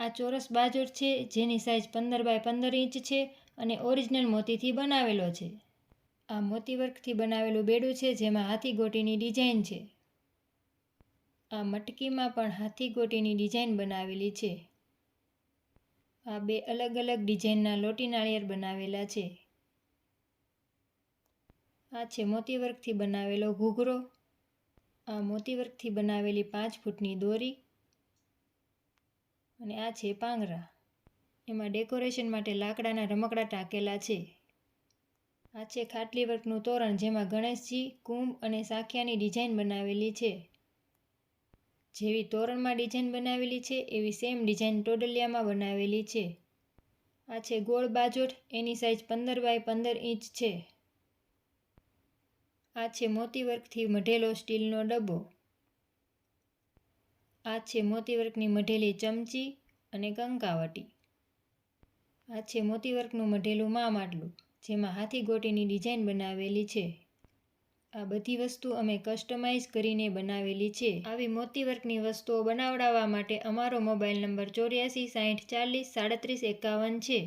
આ ચોરસ બાજોટ છે, જેની સાઇઝ પંદર બાય પંદર ઇંચ છે અને ઓરિજિનલ મોતીથી બનાવેલો છે. આ મોતીવર્કથી બનાવેલું બેડું છે, જેમાં હાથી ગોટીની ડિઝાઇન છે. આ મટકીમાં પણ હાથી ગોટીની ડિઝાઇન બનાવેલી છે. આ બે અલગ અલગ ડિઝાઇનના લોટી નાળિયેર બનાવેલા છે. આ છે મોતીવર્કથી બનાવેલો ઘૂઘરો. આ મોતીવર્કથી બનાવેલી પાંચ ફૂટની દોરી. અને આ છે પાંગરા. એમાં ડેકોરેશન માટે લાકડાના રમકડા ટાંકેલા છે. આ છે ખાટલી વર્કનું તોરણ જેમાં ગણેશજી, કુંભ અને સાખિયાની ડિઝાઇન બનાવેલી છે. જેવી તોરણમાં ડિઝાઇન બનાવેલી છે, એવી સેમ ડિઝાઇન ટોડલિયામાં બનાવેલી છે. આ છે ગોળ બાજોટ એની સાઇઝ પંદર બાય પંદર ઇંચ છે. આ છે મોતી વર્કથી મઢેલો સ્ટીલનો ડબ્બો. આ છે મોતી મઢેલી ચમચી અને કંકાવટી. આ છે મોતી વર્કનું મઢેલું માટલું, જેમાં હાથી ગોટીની ડિઝાઇન બનાવેલી છે. આ બધી વસ્તુ અમે કસ્ટમાઇઝ કરીને બનાવેલી છે. આવી મોતી વર્કની વસ્તુઓ બનાવડાવવા માટે અમારો મોબાઈલ નંબર ચોર્યાસી સાઠ ચાલીસ સાડત્રીસ એકાવન છે.